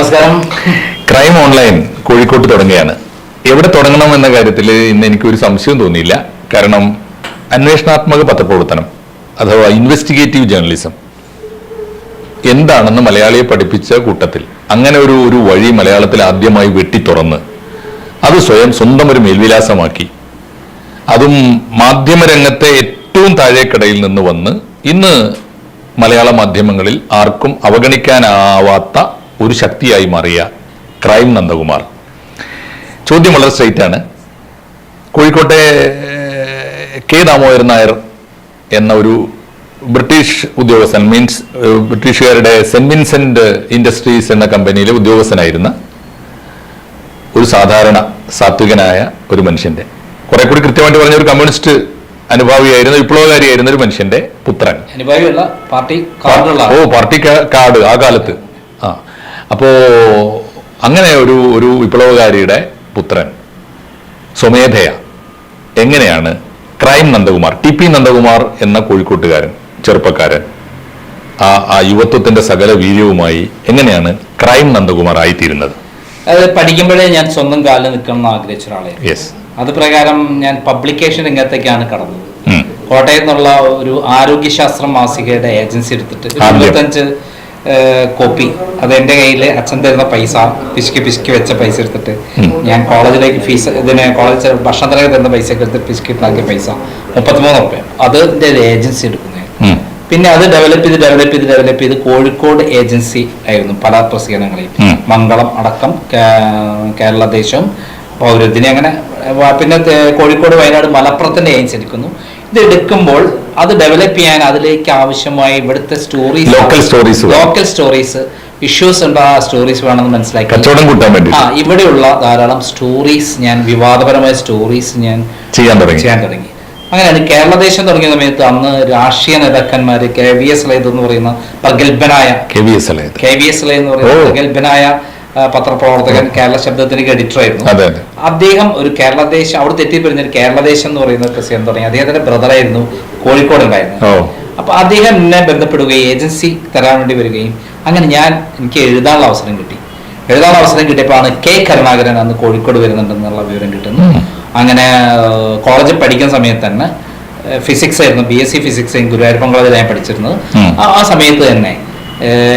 നമസ്കാരം. Crime online കോഴിക്കോട്ട് തുടങ്ങുകയാണ്. എവിടെ തുടങ്ങണം എന്ന കാര്യത്തിൽ ഇന്ന് എനിക്കൊരു സംശയം തോന്നിയില്ല. കാരണം അന്വേഷണാത്മക പത്രപ്രവർത്തനം അഥവാ ഇൻവെസ്റ്റിഗേറ്റീവ് ജേർണലിസം എന്താണെന്ന് മലയാളിയെ പഠിപ്പിച്ച കൂട്ടത്തിൽ അങ്ങനെ ഒരു ഒരു വഴി മലയാളത്തിൽ ആദ്യമായി വെട്ടി തുറന്ന് അത് സ്വയം സ്വന്തം ഒരു മേൽവിലാസമാക്കി അതും മാധ്യമരംഗത്തെ ഏറ്റവും താഴേക്കടയിൽ നിന്ന് വന്ന് ഇന്ന് മലയാള മാധ്യമങ്ങളിൽ ആർക്കും അവഗണിക്കാനാവാത്ത ഒരു ശക്തിയായി മാറിയ ക്രൈം നന്ദകുമാർ. ചോദ്യം വളരെ സ്ട്രൈറ്റ് ആണ്. കോഴിക്കോട്ടെ കെ ദാമോദരൻ നായർ എന്ന ഒരു ബ്രിട്ടീഷ് ഉദ്യോഗസ്ഥൻ മീൻസ് ബ്രിട്ടീഷുകാരുടെ സെന്റ് വിൻസെന്റ് ഇൻഡസ്ട്രീസ് എന്ന കമ്പനിയിലെ ഉദ്യോഗസ്ഥനായിരുന്ന ഒരു സാധാരണ സാത്വികനായ ഒരു മനുഷ്യന്റെ കുറെ കൂടി കൃത്യമായിട്ട് പറഞ്ഞ ഒരു കമ്മ്യൂണിസ്റ്റ് അനുഭാവിയായിരുന്ന വിപ്ലവകാരിയായിരുന്ന ഒരു മനുഷ്യന്റെ പുത്രൻ. അനുഭാവിയല്ല പാർട്ടി ഓ പാർട്ടി കാർഡ് ആ കാലത്ത്. അപ്പോ അങ്ങനെ ഒരു ഒരു വിപ്ലവകാരിയുടെ പുത്രൻ സ്വമേധയ. എങ്ങനെയാണ് crime Nandakumar T P Nandakumar എന്ന കോഴിക്കോട്ടുകാരൻ ചെറുപ്പക്കാരൻ ആ ആ യുവത്വത്തിന്റെ സകല വീര്യവുമായി എങ്ങനെയാണ് ക്രൈം നന്ദകുമാർ ആയിത്തീരുന്നത് അത് പഠിക്കുമ്പോഴേ ഞാൻ സ്വന്തം കാലിൽ നിൽക്കണം എന്ന് ആഗ്രഹിച്ച ഒരാളായിരുന്നു യെസ് അത് പ്രകാരം ഞാൻ പബ്ലിക്കേഷൻ രംഗത്തേക്കാണ് കടന്നത്. കോട്ടയത്ത് നിന്നുള്ള ഒരു ആരോഗ്യശാസ്ത്ര മാസികയുടെ ഏജൻസി എടുത്തിട്ട്. ഇരുപത്തഞ്ച് കോപ്പി. അത് എന്റെ കയ്യിൽ അച്ഛൻ തരുന്ന പൈസ പിശുക്കി പിശുക്കി വെച്ച പൈസ എടുത്തിട്ട്. ഞാൻ കോളേജിലേക്ക് ഫീസ് ഇതിന് കോളേജ് ഭക്ഷണത്തിലേക്ക് തരുന്ന പൈസ ഒക്കെ എടുത്ത് പിശുക്കി ഉണ്ടാക്കിയ പൈസ. മുപ്പത്തിമൂന്ന് റുപ്യ അത് എന്റെ ഒരു ഏജൻസി എടുക്കുന്നത് പിന്നെ അത് ഡെവലപ്പ് ചെയ്ത് ഡെവലപ്പ് ചെയ്ത് ഡെവലപ്പ് ചെയ്ത് കോഴിക്കോട് ഏജൻസി ആയിരുന്നു. പല പ്രസിദ്ധീകരണങ്ങളെയും മംഗളം അടക്കം കേരള കേരളദേശം പൗരത്തിന് അങ്ങനെ പിന്നെ കോഴിക്കോട് വയനാട് മലപ്പുറത്തിന്റെ ഏജൻസി എടുക്കുന്നു. ഇത് എടുക്കുമ്പോൾ അത് ഡെവലപ്പ് ചെയ്യാൻ അതിലേക്ക് ആവശ്യമായ ഇവിടുത്തെ stories local stories local stories issues ഉണ്ട് ആ സ്റ്റോറീസ് വേണമെന്ന് മനസ്സിലാക്കി. കച്ചവടം കൂട്ടാൻ വേണ്ടി ആ ഇവിടെയുള്ള ധാരാളം സ്റ്റോറീസ് ഞാൻ വിവാദപരമായ സ്റ്റോറീസ് ഞാൻ ചെയ്യാൻ തുടങ്ങി. ചെയ്യാൻ തുടങ്ങി. അങ്ങനെയാണ് കേരളദേശം തുടങ്ങിയ സമയത്ത് അന്ന് രാഷ്ട്രീയ നേതാക്കന്മാർ കെ വി എസ് ലൈത് എന്ന് പറയുന്ന പ്രഗത്ഭനായ കെ വി എസ് ലൈത് കെ വി എസ് ലൈ എന്ന് പറയുന്ന. പ്രഗത്ഭനായ പത്രപ്രവർത്തകൻ കേരള ശബ്ദത്തിന് എഡിറ്റർ ആയിരുന്നു. അദ്ദേഹം ഒരു കേരളദേശം അവിടെ തെറ്റിപ്പിരിഞ്ഞ കേരളദേശം എന്ന് പറയുന്ന പ്രസിഡന്റ് തുടങ്ങി. അദ്ദേഹത്തിന്റെ ബ്രദറായിരുന്നു കോഴിക്കോട് ഉണ്ടായിരുന്നു അപ്പൊ അദ്ദേഹം എന്നെ ബന്ധപ്പെടുകയും ഏജൻസി തരാൻ വേണ്ടി വരികയും അങ്ങനെ ഞാൻ എനിക്ക് എഴുതാനുള്ള അവസരം കിട്ടി. എഴുതാനുള്ള അവസരം കിട്ടിയപ്പോഴാണ് കെ കരുണാകരൻ അന്ന് കോഴിക്കോട് വരുന്നുണ്ടെന്നുള്ള വിവരം കിട്ടുന്നു അങ്ങനെ കോളേജിൽ പഠിക്കുന്ന സമയത്ത് തന്നെ ഫിസിക്സ് ആയിരുന്നു B S C physics Guruvayurappan കോളേജിൽ ഞാൻ പഠിച്ചിരുന്നത്. ആ- സമയത്ത് തന്നെ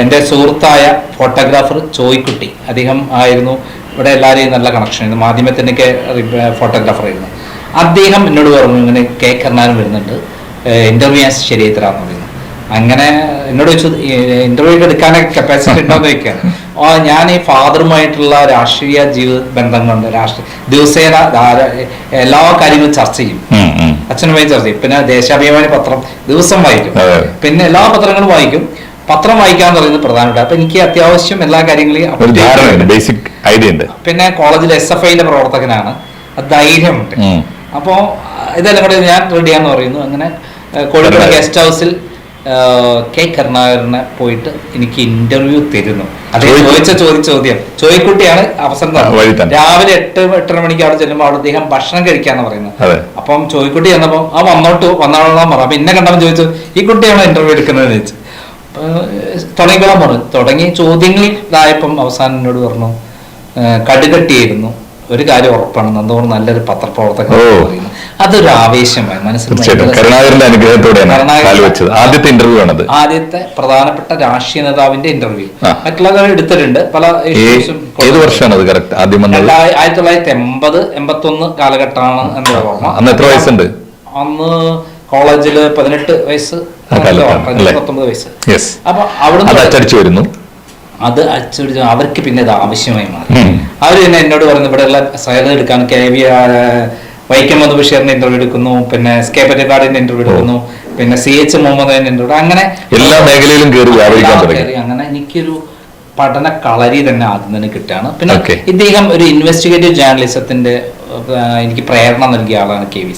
എന്റെ സുഹൃത്തായ ഫോട്ടോഗ്രാഫർ ചോയ്ക്കുട്ടി അദ്ദേഹം ആയിരുന്നു ഇവിടെ എല്ലാവരെയും നല്ല കണക്ഷൻ ആയിരുന്നു മാധ്യമത്തിന്റെയൊക്കെ ഫോട്ടോഗ്രാഫർ ആയിരുന്നു. അദ്ദേഹം എന്നോട് പറഞ്ഞു ഇങ്ങനെ കെ കരുണാകരൻ വരുന്നുണ്ട് ഇന്റർവ്യൂ ഞാൻ ശരിയായി തരാമെന്ന് പറയുന്നു അങ്ങനെ എന്നോട് ചോദിച്ചു ഇന്റർവ്യൂ എടുക്കാനൊക്കെ കപ്പാസിറ്റി ഉണ്ടോന്ന് ചോദിക്കാൻ ആ ഞാൻ ഈ ഫാദറുമായിട്ടുള്ള രാഷ്ട്രീയ ജീവിത ബന്ധം കൊണ്ട് രാഷ്ട്രീയ ദിവസേന എല്ലാ കാര്യങ്ങളും ചർച്ച ചെയ്യും. അച്ഛനുമായി ചർച്ച ചെയ്യും. പിന്നെ ദേശാഭിമാനി പത്രം ദിവസം വായിക്കും. പിന്നെ എല്ലാ പത്രങ്ങളും വായിക്കും. പത്രം വായിക്കാന്ന് പറയുന്നത് പ്രധാനപ്പെട്ട അപ്പൊ എനിക്ക് അത്യാവശ്യം എല്ലാ കാര്യങ്ങളെയും. ബേസിക് ഐഡിയ ഉണ്ട്. പിന്നെ കോളേജിൽ എസ് എഫ് ഐയിലെ പ്രവർത്തകനാണ്. ധൈര്യമുണ്ട്. അപ്പോ അപ്പോൾ ഇതെല്ലാം കൂടെ ഞാൻ റെഡിയാന്ന് പറയുന്നു. അങ്ങനെ കോഴിക്കോട് ഗസ്റ്റ് ഹൗസിൽ കെ കരുണാകരനെ പോയിട്ട് എനിക്ക് ഇന്റർവ്യൂ തരുന്നു. അത് ചോദിച്ച ചോദ്യ ചോദ്യം. ചോദിക്കുട്ടിയാണ് അവസരം. രാവിലെ എട്ട് എട്ടര മണിക്ക് അവിടെ ചെല്ലുമ്പോൾ അവിടെ അദ്ദേഹം ഭക്ഷണം കഴിക്കാന്ന് പറയുന്നത്. അപ്പം ചോദിക്കുട്ടി ചെന്നപ്പോ ആ വന്നോട്ട് വന്നോളാൻ പറഞ്ഞു അപ്പൊ എന്നെ കണ്ടപ്പോൾ ചോദിച്ചു ഈ കുട്ടിയാണോ ഇന്റർവ്യൂ എടുക്കുന്നതെന്ന് ചോദിച്ചു. തുടങ്ങിക്കോളാൻ പറഞ്ഞു. തുടങ്ങി ചോദ്യങ്ങളിൽ ഇതായപ്പം അവസാനം എന്നോട് പറഞ്ഞു കടുകട്ടിയായിരുന്നു. ഒരു കാര്യം ഉറപ്പാണ്. നന്ദോർ നല്ലൊരു പത്രപ്രവർത്തകൻ ഓ. അതൊരു ആവേശമായി മനസ്സിൽ കരുണാകരന്റെ അനുഗ്രഹത്തോടെയാണ് ആദ്യത്തെ ഇന്റർവ്യൂ ആണത്. ആദ്യത്തെ പ്രധാനപ്പെട്ട രാഷ്ട്രീയ നേതാവിന്റെ ഇന്റർവ്യൂ. മറ്റുള്ളവർ എടുത്തിട്ടുണ്ട്. പല ഏത് വർഷമാണ് അത് കറക്റ്റ് ആദ്യം ആയിരത്തി തൊള്ളായിരത്തി എൺപത് എൺപത്തി ഒന്ന് കാലഘട്ടമാണ് എന്റെ ഓർമ്മ. അന്ന് എത്ര വയസ്സുണ്ട്? അന്ന് കോളേജിൽ പതിനെട്ട് വയസ്സ്? പത്തൊമ്പത് വയസ്സ്. യെസ് അപ്പൊ അവിടെ അച്ചടിച്ചു വരുന്നു. അത് അച്ചടിച്ച് അവർക്ക് പിന്നെ അത് ആവശ്യമായി മാറി. അവർ പിന്നെ എന്നോട് പറഞ്ഞു ഇവിടെയുള്ള സൈഡ് എടുക്കാൻ കെ വി വൈക്കം മുഹമ്മദ് ബഷീറിന്റെ ഇന്റർവ്യൂ എടുക്കുന്നു പിന്നെ എസ് കെ പറ്റക്കാടിന്റെ ഇന്റർവ്യൂ എടുക്കുന്നു പിന്നെ സി എച്ച് മുഹമ്മദിന്റെ ഇന്റർവ്യൂ അങ്ങനെ എല്ലാ മേഖലയിലും കയറി. അങ്ങനെ എനിക്കൊരു പഠന കളരി തന്നെ ആദ്യം തന്നെ കിട്ടുകയാണ് പിന്നെ. ഇദ്ദേഹം ഒരു ഇൻവെസ്റ്റിഗേറ്റീവ് ജേർണലിസത്തിന്റെ എനിക്ക് പ്രേരണ നൽകിയ ആളാണ് കെ വി.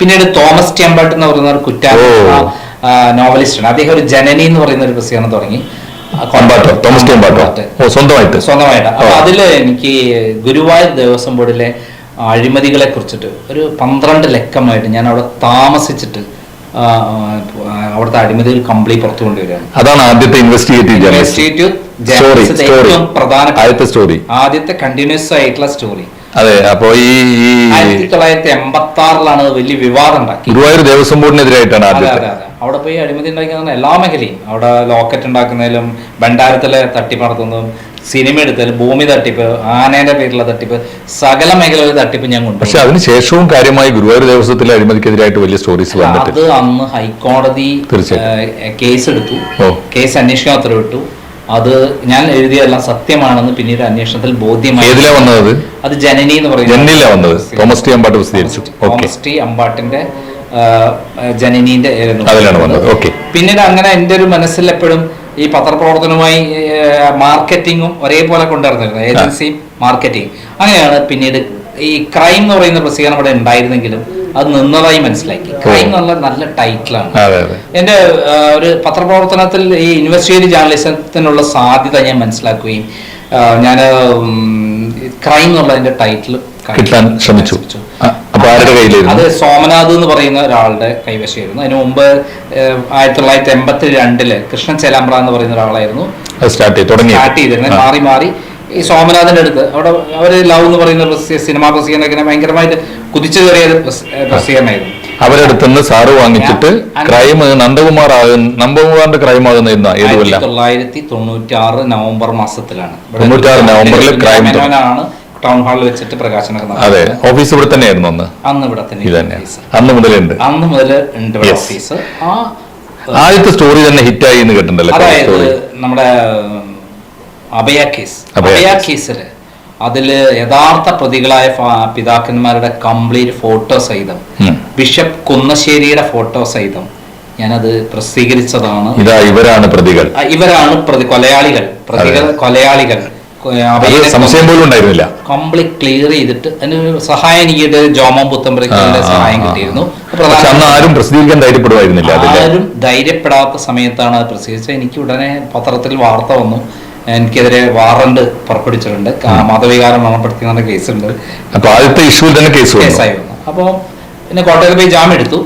പിന്നീട് തോമസ് ടെമ്പർട്ട് എന്ന് പറയുന്ന ഒരു. നോവലിസ്റ്റ് ആണ് അദ്ദേഹം ഒരു ജനനി എന്ന് പറയുന്ന ഒരു പ്രസിദ്ധീകരണം തുടങ്ങി തോമസ്. ഓ സ്വന്തമായിട്ട്. സ്വന്തമായിട്ട്. അപ്പൊ അതിൽ എനിക്ക് ഗുരുവായൂർ ദേവസ്വം ബോർഡിലെ അഴിമതികളെ കുറിച്ചിട്ട് ഒരു പന്ത്രണ്ട് ലക്കമായിട്ട് ഞാൻ അവിടെ താമസിച്ചിട്ട് അവിടുത്തെ അഴിമതികൾ കംപ്ലീറ്റ് പുറത്തു കൊണ്ടുവരികയാണ്. അതാണ് ആദ്യത്തെ ഇൻവെസ്റ്റിഗേറ്റീവ് ഏറ്റവും പ്രധാന ആദ്യത്തെ സ്റ്റോറി ആദ്യത്തെ കണ്ടിന്യൂസ് ആയിട്ടുള്ള സ്റ്റോറി അതെ അപ്പോ ഈ ആയിരത്തി തൊള്ളായിരത്തി എൺപത്തി ആറിലാണ് വലിയ വിവാദം ഉണ്ടാക്കി ഗുരുവായൂർ ദേവസ്വം ബോർഡിനെതിരായിട്ടാണ് ആദ്യത്തെ. അവിടെ പോയി അഴിമതി ഉണ്ടാക്കുന്ന എല്ലാ മേഖലയും. അവിടെ ലോക്കറ്റ് ഉണ്ടാക്കുന്നതിലും ഭണ്ഡാരത്തിലെ തട്ടിപ്പ് നടത്തുന്നതും സിനിമ എടുത്തതിൽ ഭൂമി തട്ടിപ്പ് ആനയുടെ പേരിലുള്ള തട്ടിപ്പ് സകല മേഖലയിലെ തട്ടിപ്പ് ഞാൻ കൊണ്ടു പക്ഷെ അതിനുശേഷവും കാര്യമായി ഗുരുവായൂർ ദേവസ്വത്തിലെ അഴിമതിക്കെതിരായിട്ട് വലിയ സ്റ്റോറീസ് അത് അന്ന് ഹൈക്കോടതി. കേസ് എടുത്തു. കേസ് അന്വേഷണം ഉത്തരവിട്ടു അത് ഞാൻ എഴുതിയതെല്ലാം സത്യമാണെന്ന് പിന്നീട് അന്വേഷണത്തിൽ ബോധ്യമായി. വന്നത് അത്? ജനനി എന്ന് പറയുന്നത് തോമസ് ടി അമ്പാട്ട് പ്രസിദ്ധീകരിച്ചു. ഓക്കെ. തോമസ് ടി അമ്പാട്ടിന്റെ ജനനീന്റെ ആയിരുന്നു. അതിലാണ് വന്നത്. ഓക്കെ. പിന്നീട് അങ്ങനെ എന്റെ ഒരു മനസ്സിൽ എപ്പോഴും ഈ പത്രപ്രവർത്തനവുമായി മാർക്കറ്റിങ്ങും ഒരേപോലെ കൊണ്ടുവരുന്നിരുന്നു ഏജൻസി മാർക്കറ്റിംഗ്. അങ്ങനെയാണ് പിന്നീട് ഈ ക്രൈം എന്ന് പറയുന്ന പ്രസിദ്ധീകരണം ഇവിടെ ഉണ്ടായിരുന്നെങ്കിലും അത് നിന്നതായി മനസ്സിലാക്കി. ക്രൈം എന്നുള്ള നല്ല ടൈറ്റിലാണ് എന്റെ ഒരു പത്രപ്രവർത്തനത്തിൽ ഈ ഇൻവെസ്റ്റിഗേറ്റീവ് ജേർണലിസത്തിനുള്ള സാധ്യത ഞാൻ മനസ്സിലാക്കുകയും ഞാൻ ക്രൈം എന്നുള്ളതിന്റെ ടൈറ്റിൽ കിട്ടാൻ ശ്രമിച്ചു. അത് സോമനാഥ് എന്ന് പറയുന്ന ഒരാളുടെ കൈവശമായിരുന്നു. അതിനു മുമ്പ് ആയിരത്തി തൊള്ളായിരത്തി എൺപത്തി രണ്ടിൽ കൃഷ്ണൻ ചേലാമ്പ്ര എന്ന് പറയുന്ന ഒരാളായിരുന്നു. സ്റ്റാർട്ട് സ്റ്റാർട്ട് ചെയ്തിരുന്നത്. മാറി മാറി. ഈ സോമനാഥിന്റെ അടുത്ത് അവിടെ അവർ ലവ് എന്ന് പറയുന്ന സിനിമാ പ്രസിദ്ധീകരണ ഇങ്ങനെ കുതിച്ചു കയറിയ അവരടുത്ത് നിന്ന് പ്രസിദ്ധീകരണമായിരുന്നു അവരടുത്തുനിന്ന് സാറ് വാങ്ങിച്ചിട്ട് ക്രൈം നന്ദകുമാർ നന്ദകുമാറിന്റെ ക്രൈം ആകുന്ന തൊള്ളായിരത്തി തൊണ്ണൂറ്റി ആറ് നവംബർ മാസത്തിലാണ്. ഇവിടെ തൊണ്ണൂറ്റാറ് നവംബറിൽ ക്രൈം തുടങ്ങി. ടൗൺ ഹാളിൽ വെച്ചിട്ട് പ്രകാശനം അതെ ഓഫീസ് ഇവിടെ തന്നെയായിരുന്നു അന്ന്. അന്ന് ഇവിടെ തന്നെ. അന്ന് മുതലുണ്ട് അന്ന് മുതൽ ഉണ്ട് ഓഫീസ് ആ ആദ്യത്തെ സ്റ്റോറി തന്നെ ഹിറ്റായി എന്ന് കേട്ടിട്ടുണ്ടല്ലോ? അതായത് നമ്മുടെ അഭയ കേസ്. അഭയ കേസിൽ അതിൽ യഥാർത്ഥ പ്രതികളായ പിതാക്കന്മാരുടെ കംപ്ലീറ്റ് ഫോട്ടോ സഹിതം ബിഷപ്പ് കുന്നശ്ശേരിയുടെ ഫോട്ടോ സഹിതം ഞാനത് പ്രസിദ്ധീകരിച്ചതാണ്. ഇവരാണ് പ്രതികൾ. ഇവരാണ് പ്രതി കൊലയാളികൾ. പ്രതികൾ കൊലയാളികൾ. സംശയം പോലും ഉണ്ടായിരുന്നില്ല. കംപ്ലീറ്റ് ക്ലിയർ ചെയ്തിട്ട് അതിന് സഹായം എനിക്ക് ജോമോൻ ആ, സഹായം കിട്ടിയിരുന്നു. അന്ന് ആരും പ്രസിദ്ധീകരിക്കാൻ ധൈര്യപ്പെടുമായിരുന്നില്ല ആരും ധൈര്യപ്പെടാത്ത സമയത്താണ് അത് പ്രസിദ്ധീകരിച്ചത്. എനിക്ക് ഉടനെ പത്രത്തിൽ വാർത്ത വന്നു. എനിക്കെതിരെ വാറണ്ട് പുറപ്പെടുവിച്ചിട്ടുണ്ട്. മതവികാരം മരണപ്പെടുത്തിയ കേസുണ്ട്. അപ്പൊ ആദ്യത്തെ ഇഷ്യൂ തന്നെ കേസ് കേസായി വന്നു അപ്പോൾ പിന്നെ കോട്ടയത്ത് പോയി ജാമ്യം എടുത്തു.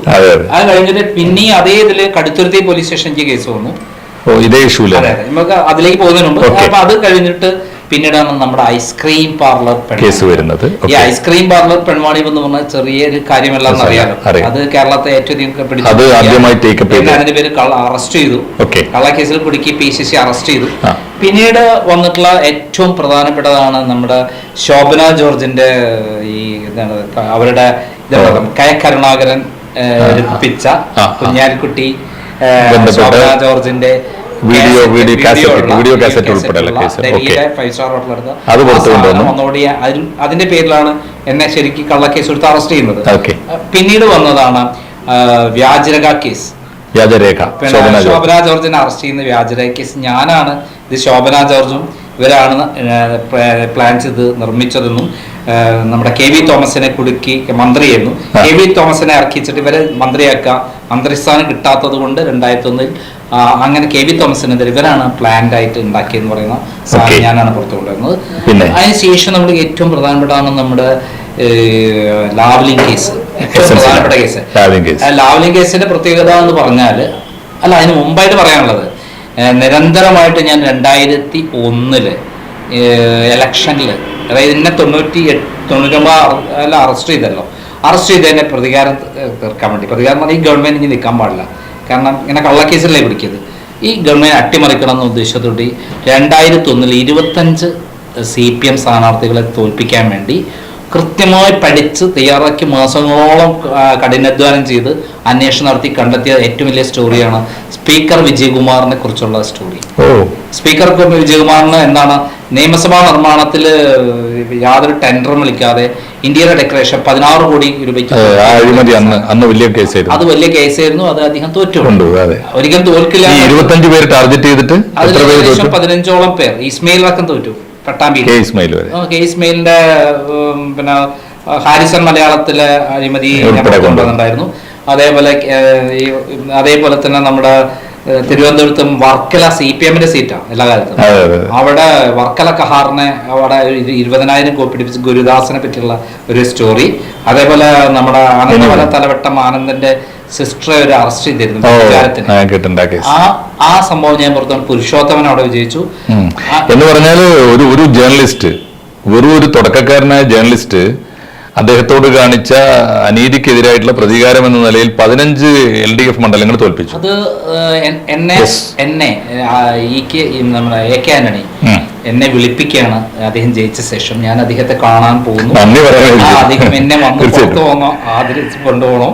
അതെ കഴിഞ്ഞിട്ട് പിന്നെ അതേ ഇതിൽ കടുത്തുരുത്തി പോലീസ് സ്റ്റേഷനിലേക്ക് കേസ് വന്നു. ഇതേ അതെ നമുക്ക് അതിലേക്ക് പോകുന്നതിന് മുമ്പ്. അപ്പൊ അത് കഴിഞ്ഞിട്ട് പിന്നീടാണ് നമ്മുടെ ഐസ്ക്രീം പാർലർ കേസ് വരുന്നത്. ഈ ഐസ്ക്രീം പാർലർ പെൺവാണി എന്ന് പറഞ്ഞാൽ ചെറിയൊരു കാര്യമല്ലാന്ന് അറിയാലോ. അറിയാം. അത് കേരളത്തെ ഏറ്റവും അധികം അത് ആദ്യമായി ചെയ്തു. അതിന്റെ പേര് അറസ്റ്റ് ചെയ്തു. കള്ളക്കേസിൽ കള്ള കേസിൽ കുടുക്കി പി സി സി അറസ്റ്റ് ചെയ്തു. പിന്നീട് വന്നിട്ടുള്ള ഏറ്റവും പ്രധാനപ്പെട്ടതാണ് നമ്മുടെ ശോഭന ജോർജിന്റെ ഈ എന്താണ് അവരുടെ കെ കരുണാകരൻ പിച്ച രചിപ്പിച്ച കുഞ്ഞാലിക്കുട്ടി ശോഭന ജോർജിന്റെ video- video cassette, video cassette ഉൾപ്പെടെ. ഫൈവ് സ്റ്റാർ ഹോട്ടലെടുത്ത് അത് പുറത്തു കൊണ്ടുവന്നു. അതിൽ- അതിന്റെ പേരിലാണ് എന്നെ ശരിക്കും കള്ളക്കേസ് എടുത്ത് അറസ്റ്റ് ചെയ്യുന്നത് ഓക്കെ. പിന്നീട് വന്നതാണ് വ്യാജരേഖ കേസ് വ്യാജരേഖ ശോഭന ജോർജിനെ അറസ്റ്റ് ചെയ്യുന്ന വ്യാജരേഖ കേസ് ഞാനാണ് ഇത് ശോഭന ജോർജും ഇവരാണ് പ്ലാൻ ചെയ്ത് നിർമ്മിച്ചതെന്നും നമ്മുടെ കെ വി തോമസിനെ കുടുക്കി മന്ത്രിയെന്നും. കെ വി തോമസിനെ ഇറക്കിച്ചിട്ട് ഇവരെ മന്ത്രിയാക്കുക മന്ത്രിസ്ഥാനം കിട്ടാത്തത് കൊണ്ട് രണ്ടായിരത്തി ഒന്നിൽ അങ്ങനെ കെ വി തോമസിനെതിരെ ഇവരാണ് പ്ലാൻഡ് ആയിട്ട് ഉണ്ടാക്കിയെന്ന് പറയുന്ന സാധനം. ഞാനാണ് പുറത്തു കൊണ്ടുവരുന്നത്? അതിനുശേഷം നമ്മൾ ഏറ്റവും പ്രധാനപ്പെട്ടാണ് നമ്മുടെ ലാവ്ലിംഗ് കേസ്. ഏറ്റവും പ്രധാനപ്പെട്ട കേസ്. ലാവ്ലിംഗ് കേസിന്റെ പ്രത്യേകത എന്ന് പറഞ്ഞാൽ അല്ല അതിന് മുമ്പായിട്ട് പറയാനുള്ളത് നിരന്തരമായിട്ട് ഞാൻ രണ്ടായിരത്തി ഒന്നിൽ ഇലക്ഷനിൽ അതായത് എന്നെ തൊണ്ണൂറ്റി എട്ട് തൊണ്ണൂറ്റൊമ്പത് അറസ്റ്റ് ചെയ്തല്ലോ. അറസ്റ്റ് ചെയ്തതിന്റെ പ്രതികാരം തീർക്കാൻ വേണ്ടി. പ്രതികാരം പറഞ്ഞാൽ ഈ ഗവൺമെന്റ് ഇനി നിൽക്കാൻ പാടില്ല. കാരണം ഇങ്ങനെ കള്ളക്കേസല്ലേ പിടിക്കിയത്? ഈ ഗവൺമെന്റ് അട്ടിമറിക്കണം എന്ന ഉദ്ദേശത്തോടെ രണ്ടായിരത്തി ഒന്നിൽ ഇരുപത്തഞ്ച് സി പി എം സ്ഥാനാർത്ഥികളെ തോൽപ്പിക്കാൻ വേണ്ടി കൃത്യമായി പഠിച്ച് തയ്യാറാക്കി മാസങ്ങളോളം കഠിനാധ്വാനം ചെയ്ത് അന്വേഷണം നടത്തി കണ്ടെത്തിയ ഏറ്റവും വലിയ സ്റ്റോറിയാണ് സ്പീക്കർ വിജയകുമാറിനെ കുറിച്ചുള്ള സ്റ്റോറി. സ്പീക്കർ വിജയകുമാറിന് എന്താണ് നിയമസഭാ നിർമ്മാണത്തിൽ യാതൊരു ടെൻഡറും വിളിക്കാതെ ഇന്ത്യയുടെ ഡെക്കറേഷൻ പതിനാറ് കോടി രൂപയ്ക്ക് അഴിമതി അന്ന് അന്ന് വലിയ അത് കേസായിരുന്നു വലിയ കേസായിരുന്നു അത് അദ്ദേഹം തോറ്റുണ്ട് അതെ. ഒരിക്കലും തോൽക്കില്ല ഇരുപത്തഞ്ച് പേര് ടാർഗറ്റ് ചെയ്തിട്ട് അതിൽ പതിനഞ്ചോളം പേർ. ഇസ്മയിൽ അടക്കം തോറ്റു പട്ടാമ്പി കെ ഇസ്മായിൽ കെ ഇസ്മയിലിന്റെ പിന്നെ ഹാരിസൺ മലയാളത്തിലെ അഴിമതി കൊണ്ടുവന്നിട്ടുണ്ടായിരുന്നു. അതേപോലെ അതേപോലെ തന്നെ നമ്മുടെ തിരുവനന്തപുരത്തും വർക്കല സി പി എമ്മിന്റെ സീറ്റാണ് എല്ലാ കാലത്തും. അവിടെ വർക്കല കഹാറിനെ അവിടെ ഇരുപതിനായിരം കോപ്പി പിടിപ്പിച്ച് ഗുരുദാസിനെ പറ്റിയുള്ള ഒരു സ്റ്റോറി. അതേപോലെ നമ്മുടെ ആനന്ദമല തലവട്ടം ആനന്ദന്റെ സിസ്റ്ററെ ഒരു അറസ്റ്റ് ചെയ്തിരുന്നു ആ ആ ആ സംഭവം ഞാൻ പുറത്തു പുരുഷോത്തമൻ അവിടെ വിജയിച്ചു. എന്ന് പറഞ്ഞാൽ ഒരു ഒരു ജേർണലിസ്റ്റ് ഒരു ഒരു തുടക്കക്കാരനായ ജേർണലിസ്റ്റ് അദ്ദേഹത്തോട് കാണിച്ച അനീതിക്കെതിരായിട്ടുള്ള പ്രതികാരം എന്ന നിലയിൽ പതിനഞ്ച് എൽ ഡി എഫ് മണ്ഡലങ്ങൾ തോൽപ്പിച്ചു. അത് എന്നെ. എന്നെ ആ, ഈ കെ നമ്മുടെ എ കെ ആന്റണി എന്നെ വിളിപ്പിക്കുകയാണ് അദ്ദേഹം ജയിച്ച ശേഷം. ഞാൻ അദ്ദേഹത്തെ കാണാൻ പോകുന്നു. അദ്ദേഹം എന്നെ വന്ന് പുറത്തു പോകണോ ആദരിച്ച് കൊണ്ടുപോകണോ.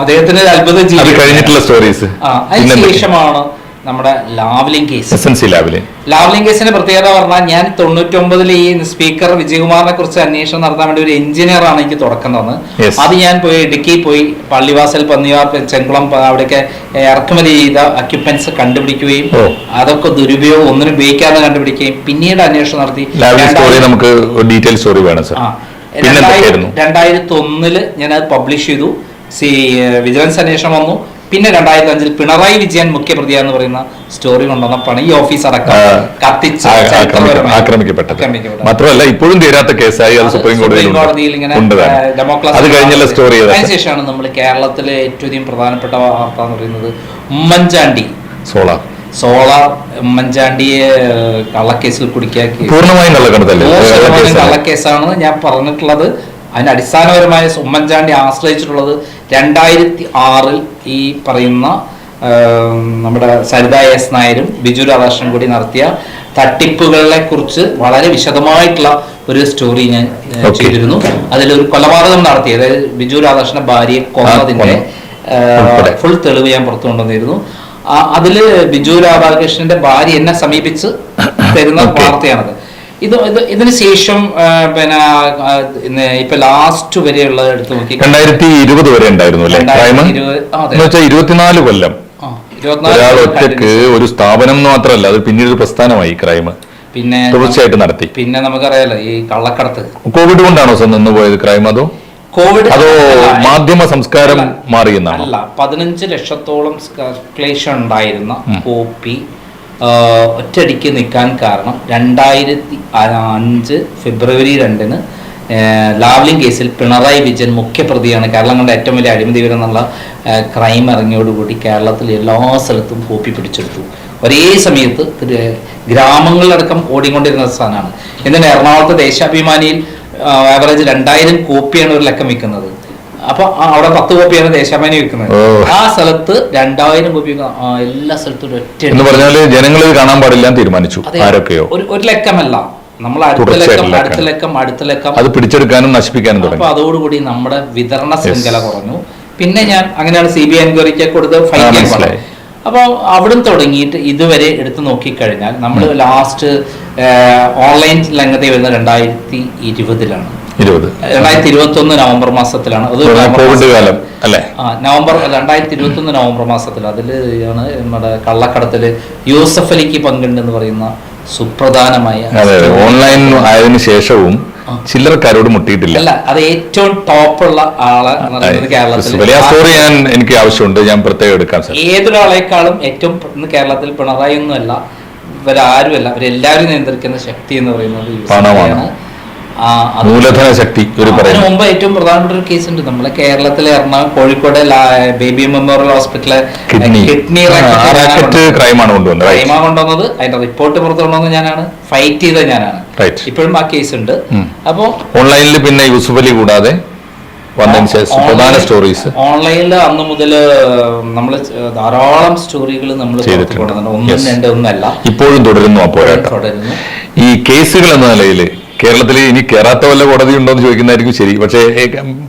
അദ്ദേഹത്തിന് അത്ഭുതം. കഴിഞ്ഞിട്ടുള്ള സ്റ്റോറീസ് അതിനുശേഷമാണ് നമ്മുടെ Lavalin case. S N C ലാബിൽ ലാവ്ലിംഗ് കേസിന്റെ പ്രത്യേകത പറഞ്ഞാൽ ഞാൻ തൊണ്ണൂറ്റൊമ്പതിൽ ഈ സ്പീക്കർ വിജയകുമാറിനെ കുറിച്ച് അന്വേഷണം നടത്താൻ വേണ്ടി ഒരു എഞ്ചിനീയർ ആണ് എനിക്ക് തുടക്കം തന്നത്. അത് ഞാൻ പോയി ഇടുക്കി പോയി പള്ളിവാസൽ പന്നിയാർ ചെങ്കുളം അവിടെയൊക്കെ ഇറക്കുമതി ചെയ്ത അക്യുപ്പൻസ് കണ്ടുപിടിക്കുകയും അതൊക്കെ ദുരുപയോഗം ഒന്നിനും ഉപയോഗിക്കാതെ കണ്ടുപിടിക്കുകയും പിന്നീട് അന്വേഷണം നടത്തി. നമുക്ക് ഡീറ്റെയിൽ സ്റ്റോറി വേണം സർ രണ്ടായിരത്തി ഒന്നിൽ ഞാൻ അത് പബ്ലിഷ് ചെയ്തു. സി വിജിലൻസ് അന്വേഷണം വന്നു. പിന്നെ രണ്ടായിരത്തി അഞ്ചിൽ പിണറായി വിജയൻ മുഖ്യപ്രതിയാന്ന് പറയുന്ന സ്റ്റോറി കൊണ്ടുവന്നപ്പോഴാണ് ഈ ഓഫീസ് അടക്കം കത്തിച്ച് ആക്രമിക്കപ്പെട്ടത്. മാത്രമല്ല ഇപ്പോഴും തീരാത്ത കേസായി അത് സുപ്രീം കോടതിയിൽ ഇങ്ങനെ. അത് കഴിഞ്ഞുള്ള സ്റ്റോറി അതിനുശേഷമാണ് നമ്മൾ കേരളത്തിലെ ഏറ്റവും അധികം പ്രധാനപ്പെട്ട വാർത്ത എന്ന് പറയുന്നത് ഉമ്മൻചാണ്ടി. സോളാർ സോളാർ ഉമ്മൻചാണ്ടിയെ കള്ളക്കേസിൽ കുടിക്കാൻ പൂർണമായും കള്ളക്കേസാണ് ഞാൻ പറഞ്ഞിട്ടുള്ളത്. അതിന് അടിസ്ഥാനപരമായ ഉമ്മൻചാണ്ടി ആശ്രയിച്ചിട്ടുള്ളത് രണ്ടായിരത്തി ആറിൽ ഈ പറയുന്ന നമ്മുടെ സരിത എസ് നായരും ബിജു രാധാകൃഷ്ണൻ കൂടി നടത്തിയ തട്ടിപ്പുകളെ കുറിച്ച് വളരെ വിശദമായിട്ടുള്ള ഒരു സ്റ്റോറി ഞാൻ ചെയ്തിരുന്നു. അതിൽ അതിലൊരു കൊലപാതകം നടത്തി അതായത് ബിജു രാധാകൃഷ്ണൻ ഭാര്യയെ കൊന്നതിന്റെ ഫുൾ തെളിവ് ഞാൻ പുറത്തു കൊണ്ടുവന്നിരുന്നു. ആ, അതിൽ ബിജു രാധാകൃഷ്ണന്റെ ഭാര്യ എന്നെ സമീപിച്ച് തരുന്ന. വാർത്തയാണത്. ഇത് ഇത് ഇതിന് ശേഷം പിന്നെ ഇപ്പൊ ലാസ്റ്റ് വരെയുള്ള എടുത്ത് നോക്കി. രണ്ടായിരത്തി ഇരുപത് വരെ ഉണ്ടായിരുന്നു അല്ലേ ഇരുപത്തിനാല് കൊല്ലം. ഒരാൾ ഒറ്റയ്ക്ക് ഒരു സ്ഥാപനം മാത്രമല്ല അത് പിന്നീട് ഒരു പ്രസ്ഥാനമായി ക്രൈം പിന്നെ തുടർച്ചയായിട്ട് നടത്തി. പിന്നെ നമുക്കറിയാലോ ഈ കള്ളക്കടത്ത്. കോവിഡ് കൊണ്ടാണോ സാർ നിന്ന് പോയത് ക്രൈം അതോ? കോവിഡ് അതോ മാധ്യമ സംസ്കാരം മാറിയെന്നാണ്? അല്ല പതിനഞ്ച് ലക്ഷത്തോളം സർക്കുലേഷൻ ഉണ്ടായിരുന്ന കോപ്പി ഒറ്റയടിക്ക് നിൽക്കാൻ കാരണം രണ്ടായിരത്തി അഞ്ച് ഫെബ്രുവരി രണ്ടിന് ലാവ്ലിംഗ് കേസിൽ പിണറായി വിജയൻ മുഖ്യപ്രതിയാണ് കേരളം കണ്ട ഏറ്റവും വലിയ അഴിമതി വിവരം എന്നുള്ള ക്രൈം ഇറങ്ങിയോടുകൂടി കേരളത്തിൽ എല്ലാ സ്ഥലത്തും കോപ്പി പിടിച്ചെടുത്തു. ഒരേ സമയത്ത് ഗ്രാമങ്ങളിലടക്കം ഓടിക്കൊണ്ടിരുന്ന സ്ഥാനമാണ് എന്നിട്ട് എറണാകുളത്ത് ദേശാഭിമാനിയിൽ ആവറേജ് രണ്ടായിരം കോപ്പിയാണ് ഒരു ലക്കം വിൽക്കുന്നത്. അപ്പൊ അവിടെ പത്ത് കോപ്പിയാണ് ദേശാഭിമാനി വിൽക്കുന്നത്. ആ സ്ഥലത്ത് രണ്ടായിരം കോപ്പി എല്ലാ സ്ഥലത്തും ഒറ്റ എന്ന് പറഞ്ഞാൽ ജനങ്ങൾ കാണാൻ പാടില്ല തീരുമാനിച്ചു ആരൊക്കെയോ. ഒരു ലക്കമല്ല. നമ്മൾ അടുത്ത ലക്കം അടുത്ത ലക്കം. അടുത്ത ലക്കം. അത് പിടിച്ചെടുക്കാനും നശിപ്പിക്കാനും അപ്പൊ അതോടുകൂടി നമ്മുടെ വിതരണ ശൃംഖല കുറഞ്ഞു. പിന്നെ ഞാൻ അങ്ങനെയാണ് സി ബി ഐ എൻക്വയറിക്ക് കൊടുത്ത് ഫൈൻ കേസ് അപ്പൊ അവിടെ അപ്പോൾ അവിടുന്ന് തുടങ്ങിയിട്ട് ഇതുവരെ എടുത്തു നോക്കിക്കഴിഞ്ഞാൽ നമ്മൾ ലാസ്റ്റ് ഓൺലൈൻ രംഗത്തെ വരുന്ന രണ്ടായിരത്തി ഇരുപതിലാണ് ഇരുപത്. രണ്ടായിരത്തി ഇരുപത്തി ഒന്ന് നവംബർ മാസത്തിലാണ്. അത് കോവിഡ് കാലം അല്ലേ? നവംബർ രണ്ടായിരത്തി ഇരുപത്തി ഒന്ന് നവംബർ മാസത്തിൽ അതിൽ ആണ് നമ്മുടെ കള്ളക്കടത്തിൽ യൂസഫ് അലിക്ക് പങ്കുണ്ടെന്ന് പറയുന്ന സുപ്രധാനമായ ഓൺലൈൻ ആയതിനു ശേഷവും ചില്ലറക്കാരോട് മുട്ടിയിട്ടില്ല. അല്ല അത് ഏറ്റവും ടോപ്പുള്ള ആളെ കേരളത്തിൽ സ്റ്റോറി ഞാൻ എനിക്ക് ആവശ്യമുണ്ട്. ഞാൻ പ്രത്യേകം എടുക്കാം സാർ. ഏതൊരാളെക്കാളും ഏറ്റവും കേരളത്തിൽ പിണറായി ഒന്നുമല്ല ഇവരാരുമല്ല ഇവരെല്ലാവരും നിയന്ത്രിക്കുന്ന ശക്തി എന്ന് പറയുന്നത് പണമാണ്. മൂലധന ശക്തി അതിനു മുമ്പ് ഏറ്റവും പ്രധാനപ്പെട്ട ഒരു കേസ് ഉണ്ട് നമ്മളെ കേരളത്തിലെ എറണാകുളം കോഴിക്കോട് ബേബി മെമ്മോറിയൽ ഹോസ്പിറ്റലിലെ കിഡ്നി. ക്രൈമാണ് കൊണ്ടുവന്നത് right. ക്രൈമ കൊണ്ടുവന്നത്. അതിന്റെ റിപ്പോർട്ട് പുറത്തു കൊണ്ടുവന്നത് ഞാനാണ്. ഫൈറ്റ് ചെയ്തത് ഞാനാണ്. ഇപ്പോഴും ആ കേസ് ഉണ്ട് അപ്പോൾ അപ്പോ ഓൺലൈനിൽ പിന്നെ യൂസുഫ് അലി കൂടാതെ വന്നതിന് ശേഷം പ്രധാന സ്റ്റോറീസ് ഓൺലൈനിൽ അന്ന് മുതൽ നമ്മൾ ധാരാളം സ്റ്റോറികൾ നമ്മൾ ചെയ്തിട്ടുണ്ട്. ഒന്നും Yes. രണ്ട് ഒന്നല്ല. ഇപ്പോഴും തുടരുന്നു ആ പോരാട്ടം. ഈ കേസുകൾ എന്ന നിലയിൽ കേരളത്തിൽ ഇനി കേറാത്ത വല്ല കോടതി ഉണ്ടോ എന്ന് ചോദിക്കുന്നതായിരിക്കും ശരി. പക്ഷേ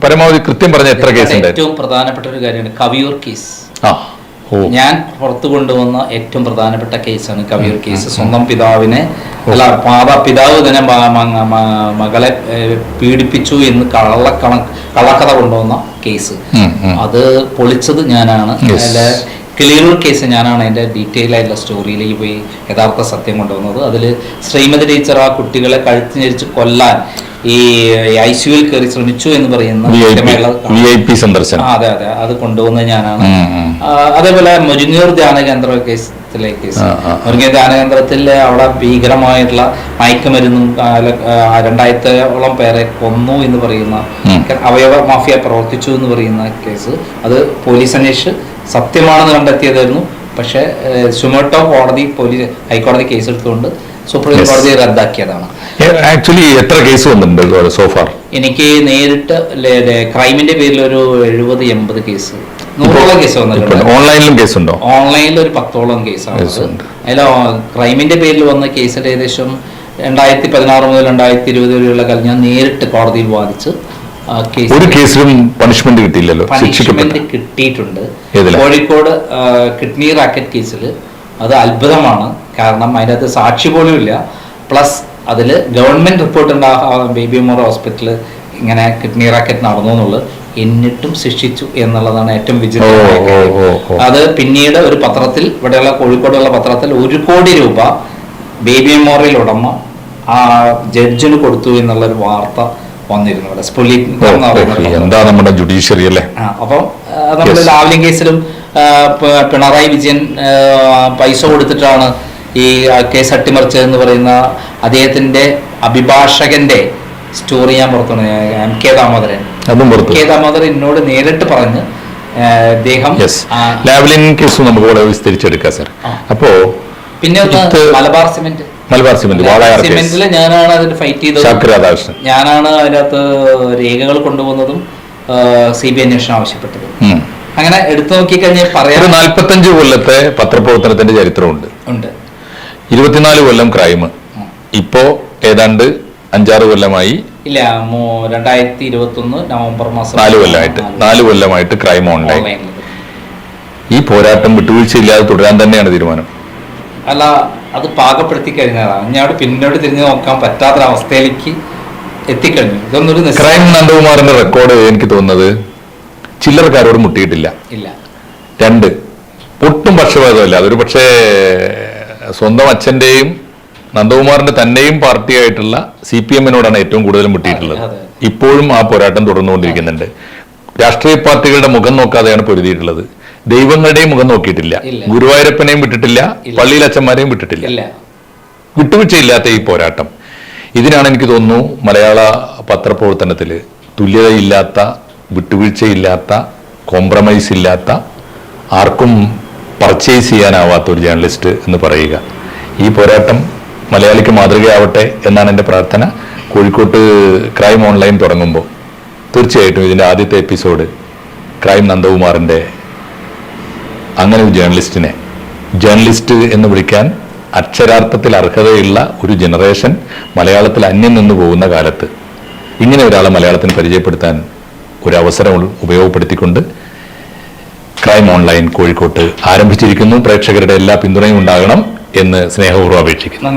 പരമാവധി കൃത്യം പറഞ്ഞ എത്ര കേസ് ഏറ്റവും പ്രധാനപ്പെട്ട ഒരു കാര്യമാണ് കവിയൂർ കേസ്. ആ. ഞാൻ പുറത്തു കൊണ്ടുവന്ന ഏറ്റവും പ്രധാനപ്പെട്ട കേസാണ് കവിയൂർ കേസ്. സ്വന്തം പിതാവിനെ അല്ല മാതാ പിതാവ് തന്നെ മകളെ പീഡിപ്പിച്ചു എന്ന് കള്ളക്കണ കള്ളക്കഥ കൊണ്ടുവന്ന കേസ്. അത് പൊളിച്ചത് ഞാനാണ്. Yes. കിളിയൂർ കേസ് ഞാനാണ് അതിന്റെ ഡീറ്റെയിൽ ആയിട്ടുള്ള സ്റ്റോറിയിലേക്ക് പോയി യഥാർത്ഥ സത്യം കൊണ്ടുവന്നത്. അതിൽ ശ്രീമതി ടീച്ചർ ആ കുട്ടികളെ കഴുത്തി ഞരിച്ച് കൊല്ലാൻ ഈ ഐ സിയുയിൽ കയറി ശ്രമിച്ചു എന്ന് പറയുന്ന സന്ദർശനം. അതെ അതെ. അത് കൊണ്ടുവന്ന ഞാനാണ്. അതേപോലെ മുജുങ്ങൂർ ധ്യാനകേന്ദ്ര കേസിലെ കേസ് മുരിങ്ങൂർ ധ്യാന കേന്ദ്രത്തിൽ അവിടെ ഭീകരമായിട്ടുള്ള മയക്കുമരുന്നും രണ്ടായിരത്തോളം പേരെ കൊന്നു എന്ന് പറയുന്ന അവയവ മാഫിയ പ്രവർത്തിച്ചു എന്ന് പറയുന്ന കേസ് അത് പോലീസ് അന്വേഷിച്ച് സത്യമാണെന്ന് കണ്ടെത്തിയതായിരുന്നു. പക്ഷേ സുമോട്ടോ കോടതി പോലീസ് ഹൈക്കോടതി കേസ് എടുത്തുകൊണ്ട് സുപ്രീം. കോടതി റദ്ദാക്കിയതാണ്. ആക്ച്വലി എത്ര കേസ് വന്നിട്ടുണ്ട് സോഫാർ എനിക്ക് നേരിട്ട് ക്രൈമിന്റെ പേരിൽ ഒരു എഴുപത് എൺപത് കേസ്. നൂറോളം കേസ് വന്നിട്ടുണ്ട്. ഓൺലൈനിലും കേസ് ഉണ്ടോ ഓൺലൈനിൽ ഒരു പത്തോളം കേസാണ്. അതിൽ ക്രൈമിന്റെ പേരിൽ വന്ന കേസിൽ ഏകദേശം രണ്ടായിരത്തി പതിനാറ് മുതൽ രണ്ടായിരത്തി ഇരുപത് വരെയുള്ള കാലം ഞാൻ നേരിട്ട് കോടതിയിൽ വാദിച്ച് ഒരു കേസിലും പണിഷ്മെന്റ് കിട്ടിയില്ലല്ലോ പണിഷ്മെന്റ് കിട്ടിയിട്ടുണ്ട്. കോഴിക്കോട് കിഡ്നി റാക്കറ്റ് കേസിൽ അത് അത്ഭുതമാണ്. കാരണം അതിനകത്ത് സാക്ഷി പോലും ഇല്ല. പ്ലസ് അതിൽ ഗവൺമെന്റ് റിപ്പോർട്ട് ഉണ്ടാകും ബേബി മോർ ഹോസ്പിറ്റലിൽ ഇങ്ങനെ കിഡ്നി റാക്കറ്റ് നടന്നു എന്നുള്ളത് എന്നിട്ടും ശിക്ഷിച്ചു എന്നുള്ളതാണ് ഏറ്റവും വിചിത്രമായ കാര്യം. അത് പിന്നീട് ഒരു പത്രത്തിൽ ഇവിടെയുള്ള കോഴിക്കോടുള്ള പത്രത്തിൽ ഒരു കോടി രൂപ ബേബി മെമ്മോറിയൽ ഉടമ ആ ജഡ്ജിന് കൊടുത്തു എന്നുള്ള ഒരു വാർത്ത വന്നിരുന്നു ഇവിടെ. ഒരു എന്താ നമ്മുടെ ജുഡീഷ്യറി അല്ലേ? അപ്പം നമ്മൾ ലാവ്ലിംഗ് കേസിലും പിണറായി വിജയൻ പൈസ കൊടുത്തിട്ടാണ് ഈ കേസ് അട്ടിമറിച്ചത് എന്ന് പറയുന്ന അദ്ദേഹത്തിന്റെ അഭിഭാഷകന്റെ സ്റ്റോറി ഞാൻ പുറത്തു M K Damodaran. K Damodaran എന്നോട് നേരിട്ട് പറഞ്ഞ് അദ്ദേഹം ലാവ്ലിൻ കേസ് നമുക്ക് വിസ്തരിച്ചെടുക്കാം സാർ. അപ്പോ പിന്നെ മലബാർ സിമെന്റ്. മലബാർ സിമെന്റ് വാളയാർ സിമെന്റിൽ ഞാനാണ് അതിന് ഫൈറ്റ് ചെയ്തത്. ശാക്ര രാധാകൃഷ്ണൻ. ഞാനാണ് അതിനകത്ത് രേഖകൾ കൊണ്ടുപോകുന്നതും സി ബി അന്വേഷണം ആവശ്യപ്പെട്ടത്. അങ്ങനെ എടുത്തു നോക്കിക്കഴിഞ്ഞാൽ പറയാം പറയാൻ നാൽപ്പത്തഞ്ച് കൊല്ലത്തെ പത്രപ്രവർത്തനത്തിന്റെ ചരിത്രമുണ്ട്. ഉണ്ട്. ഇരുപത്തിനാല് കൊല്ലം ക്രൈം ഇപ്പോ ഏതാണ്ട് അഞ്ചാറ് കൊല്ലമായി ഇല്ല രണ്ടായിരത്തി ഇരുപത്തി ഒന്ന് നവംബർ മാസം നാല് കൊല്ലമായിട്ട്. നാല് കൊല്ലമായിട്ട് ക്രൈം ഓൺലൈൻ ഈ പോരാട്ടം വിട്ടുവീഴ്ചയില്ലാതെ തുടരാൻ തന്നെയാണ് തീരുമാനം. അല്ല അത് പാകപ്പെടുത്തി കഴിഞ്ഞതാണ്. ഞാൻ പിന്നോട്ട് തിരിഞ്ഞു നോക്കാൻ പറ്റാത്ത അവസ്ഥയിലേക്ക് എത്തിക്കഴിഞ്ഞു. ഇതൊന്നൊരു ക്രൈം നന്ദകുമാറിന്റെ റെക്കോർഡ് എനിക്ക് തോന്നുന്നത് ചില്ലറക്കാരോട് മുട്ടിയിട്ടില്ല. ഇല്ല. രണ്ട് ഒട്ടും പക്ഷപാതമല്ല. അതൊരു പക്ഷേ സ്വന്തം അച്ഛന്റെയും നന്ദകുമാറിന്റെ തന്നെയും പാർട്ടിയായിട്ടുള്ള സി പി എമ്മിനോടാണ് ഏറ്റവും കൂടുതൽ മുട്ടിയിട്ടുള്ളത്. ഇപ്പോഴും ആ പോരാട്ടം തുടർന്നുകൊണ്ടിരിക്കുന്നുണ്ട്. രാഷ്ട്രീയ പാർട്ടികളുടെ മുഖം നോക്കാതെയാണ് പൊരുതിയിട്ടുള്ളത്. ദൈവങ്ങളുടെയും മുഖം നോക്കിയിട്ടില്ല. ഗുരുവായൂരപ്പനെയും വിട്ടിട്ടില്ല. പള്ളിയിൽ അച്ഛന്മാരെയും വിട്ടിട്ടില്ല. വിട്ടുവീഴ്ചയില്ലാത്ത ഈ പോരാട്ടം. ഇതിനാണ് എനിക്ക് തോന്നുന്നു മലയാള പത്രപ്രവർത്തനത്തിൽ തുല്യതയില്ലാത്ത വിട്ടുവീഴ്ചയില്ലാത്ത കോംപ്രമൈസ് ഇല്ലാത്ത ആർക്കും പർച്ചേസ് ചെയ്യാനാവാത്ത ഒരു ജേർണലിസ്റ്റ് എന്ന് പറയുക. ഈ പോരാട്ടം മലയാളിക്ക് മാതൃകയാവട്ടെ എന്നാണ് എന്റെ പ്രാർത്ഥന. കോഴിക്കോട്ട് ക്രൈം ഓൺലൈൻ തുടങ്ങുമ്പോൾ തീർച്ചയായിട്ടും ഇതിന്റെ ആദ്യത്തെ എപ്പിസോഡ് ക്രൈം നന്ദകുമാറിന്റെ അങ്ങനെ ഒരു ജേർണലിസ്റ്റിനെ. ജേർണലിസ്റ്റ് എന്ന് വിളിക്കാൻ അക്ഷരാർത്ഥത്തിൽ അർഹതയുള്ള ഒരു ജനറേഷൻ മലയാളത്തിൽ അന്യം നിന്ന് പോകുന്ന കാലത്ത് ഇങ്ങനെ ഒരാളെ മലയാളത്തിന് പരിചയപ്പെടുത്താൻ ഒരു അവസരം ഉപയോഗപ്പെടുത്തിക്കൊണ്ട് ക്രൈം ഓൺലൈൻ കോഴിക്കോട്ട് ആരംഭിച്ചിരിക്കുന്നു. പ്രേക്ഷകരുടെ എല്ലാ പിന്തുണയും ഉണ്ടാകണം എന്ന് സ്നേഹപൂർവം അപേക്ഷിക്കുന്നു.